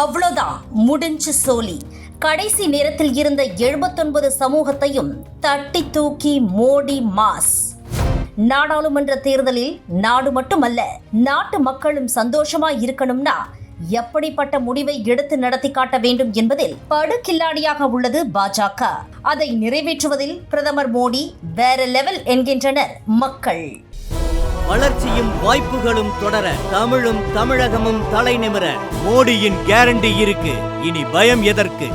அவ்வளோதான் முடிஞ்சு சோலி. கடைசி நேரத்தில் இருந்த எழுபத்தொன்பது சமூகத்தையும் தட்டி தூக்கி மோடி மாஸ். நாடாளுமன்ற தேர்தலில் நாடு மட்டுமல்ல நாட்டு மக்களும் சந்தோஷமா இருக்கணும்னா எப்படிப்பட்ட முடிவை எடுத்து நடத்தி காட்ட வேண்டும் என்பதில் படுகில்லாடியாக உள்ளது பாஜக. அதை நிறைவேற்றுவதில் பிரதமர் மோடி வேற லெவல் என்கின்றனர் மக்கள். வளர்ச்சியும் வாய்ப்புகளும் தொடர தமிழும் தமிழகமும் தலை நிமிர மோடியின் கேரண்டி இருக்கு. இனி பயம் எதற்கு?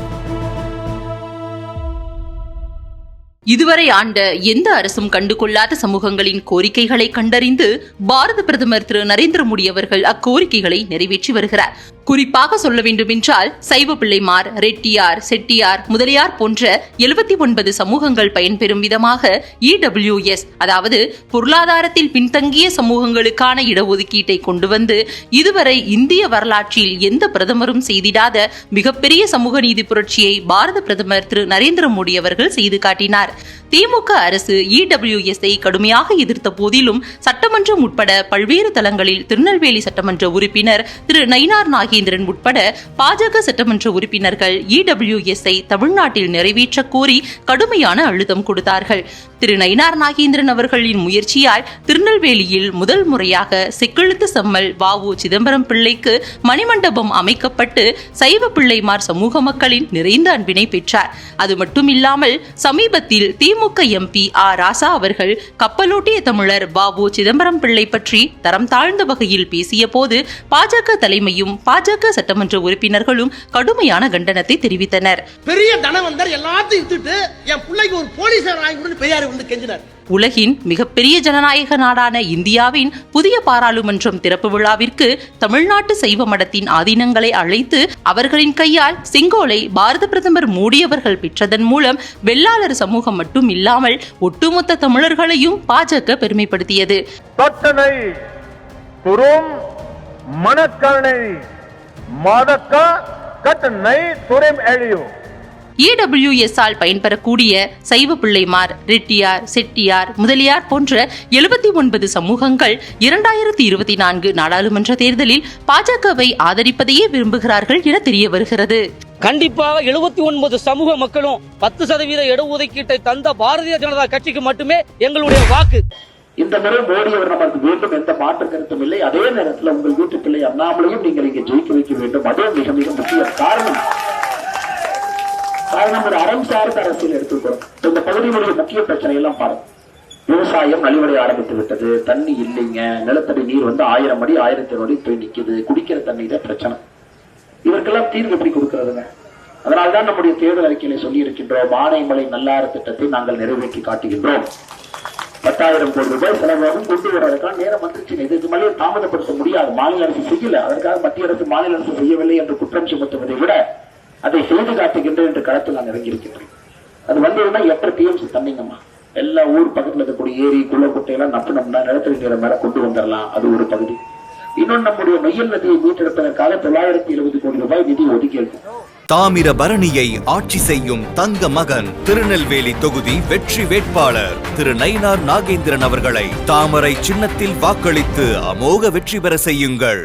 இதுவரை ஆண்ட எந்த அரசும் கண்டுகொள்ளாத சமூகங்களின் கோரிக்கைகளை கண்டறிந்து பாரத பிரதமர் திரு நரேந்திர மோடி அவர்கள் அக்கோரிக்கைகளை நிறைவேற்றி வருகிறார். குறிப்பாக சொல்ல வேண்டுமென்றால் சைவ பிள்ளைமார் ரெட்டியார் செட்டியார் முதலியார் போன்ற எழுபத்தி ஒன்பது சமூகங்கள் பயன்பெறும் விதமாக இடபிள்யூஎஸ் அதாவது பொருளாதாரத்தில் பின்தங்கிய சமூகங்களுக்கான இடஒதுக்கீட்டை கொண்டு வந்து இதுவரை இந்திய வரலாற்றில் எந்த பிரதமரும் செய்திடாத மிகப்பெரிய சமூக நீதி புரட்சியை பாரத பிரதமர் திரு நரேந்திர மோடி அவர்கள் செய்து காட்டினார். திமுக அரசு இடபிள்யூஎஸ்ஐ கடுமையாக எதிர்த்த போதிலும் சட்டமன்றம் உட்பட பல்வேறு தளங்களில் திருநெல்வேலி சட்டமன்ற உறுப்பினர் திரு நயினார் நாகேந்திரன் உட்பட பாஜக சட்டமன்ற உறுப்பினர்கள் இடபிள்யூஎஸ்ஐ தமிழ்நாட்டில் நிறைவேற்ற கோரி கடுமையான அழுத்தம் கொடுத்தார்கள். திரு நயினார் நாகேந்திரன் அவர்களின் முயற்சியால் திருநெல்வேலியில் முதல் முறையாக செக்கெழுத்து செம்மல் வாவு சிதம்பரம் பிள்ளைக்கு மணிமண்டபம் அமைக்கப்பட்டு சைவ பிள்ளைமார் சமூக மக்களின் நிறைந்த அன்பினை பெற்றார். அது மட்டுமில்லாமல் சமீபத்தில் திமுக எம்பி ஆர் ராசா அவர்கள் கப்பலோட்டிய தமிழர் பாபு சிதம்பரம் பிள்ளை பற்றி தரம் தாழ்ந்த வகையில் பேசிய போது பாஜக தலைமையும் பாஜக சட்டமன்ற உறுப்பினர்களும் கடுமையான கண்டனத்தை தெரிவித்தனர். பெரிய தனவந்தர் எல்லாத்தையும் என் பிள்ளைக்கு ஒரு வாங்கி கொடுத்து பெரியார் வந்து கெஞ்சினார். உலகின் மிகப்பெரிய ஜனநாயக நாடான இந்தியாவின் புதிய பாராளுமன்றம் திறப்பு விழாவிற்கு தமிழ்நாட்டு சைவ மடத்தின் ஆதீனங்களை அழைத்து அவர்களின் கையால் செங்கோலை பாரத பிரதமர் மோடி அவர்கள் பெற்றதன் மூலம் வெள்ளாளர் சமூகம் மட்டும் இல்லாமல் ஒட்டுமொத்த தமிழர்களையும் பாஜக பெருமைப்படுத்தியது. மணக்கரணை மாதக்க துரம் எழியும் பயன்பெறக்கூடிய சைவ பிள்ளைமார் ரெட்டியார் செட்டியார் முதலியார் போன்ற எழுபத்தி ஒன்பது சமூகங்கள் இரண்டாயிரத்தி இருபத்தி நான்கு நாடாளுமன்ற தேர்தலில் பாஜகவை ஆதரிப்பதையே விரும்புகிறார்கள் என தெரிய வருகிறது கண்டிப்பாக எழுபத்தி ஒன்பது சமூக மக்களும் பத்து சதவீத இடஒதுக்கீட்டை தந்த பாரதிய ஜனதா கட்சிக்கு மட்டுமே எங்களுடைய வாக்கு. இந்த முறை மோடி அவர் நமக்கு வேண்டும் எந்த மாற்று கருத்தும் இல்லை. அதே நேரத்தில் உங்கள் வீட்டு பிள்ளை அண்ணாமலையும் நீங்கள் இங்கே ஜெயிக்க வைக்க வேண்டும். அதே மிக மிக முக்கிய காரணம். காரணம் ஒரு அறம் சார்ந்த அரசியல் எடுத்துக்கிறோம் இந்த பகுதியினுடைய முக்கிய பிரச்சனை எல்லாம் பாருங்க விவசாயம் நலிவடைய ஆரம்பித்து விட்டது. தண்ணி இல்லைங்க. நிலத்தடி நீர் வந்து ஆயிரம் அடி ஆயிரத்தி அடி போய் நிக்குது. குடிக்கிற தண்ணி தான் பிரச்சனை. இதற்கெல்லாம் தீர்வு எப்படி கொடுக்கறதுங்க? அதனால்தான் நம்முடைய தேர்தல் அறிக்கையில சொல்லி இருக்கின்றோம் ஆனைமலை நல்லாறு திட்டத்தை நாங்கள் நிறைவேற்றி காட்டுகின்றோம். பத்தாயிரம் கோடி ரூபாய் செலவாகும் கொண்டு வருவதற்கான நேரம் வந்துருச்சு. இதுக்கு மேலே தாமதப்படுத்த முடியாது. மாநில அரசு செய்யல. அதற்காக மத்திய அரசு மாநில அரசு செய்யவில்லை என்று குற்றம் சுமத்துவதை விட அதை செய்து காட்டுகின்றேன் என்று களத்தில் நான் இறங்கியிருக்கின்றேன் அது வந்ததுன்னா எட்டரை டிஎம்சி தண்ணிங்கம்மா எல்லா ஊர் பக்கத்துல இருக்கக்கூடிய ஏரி குள்ள குட்டையெல்லாம் நப்பினோம்னா நிலத்தடி நீரை மேல கொண்டு வந்துடலாம் அது ஒரு பகுதி. இன்னொன்று நம்முடைய நொய்யல் நதியை மீட்டெடுப்பதற்காக தொள்ளாயிரத்தி எழுபது கோடி ரூபாய் நிதி ஒதுக்கியிருக்கு தாமிரபரணியை ஆட்சி செய்யும் தங்க மகன் திருநெல்வேலி தொகுதி வெற்றி வேட்பாளர். திரு நயினார் நாகேந்திரன் அவர்களை தாமரை சின்னத்தில் வாக்களித்து அமோக வெற்றி பெற செய்யுங்கள்.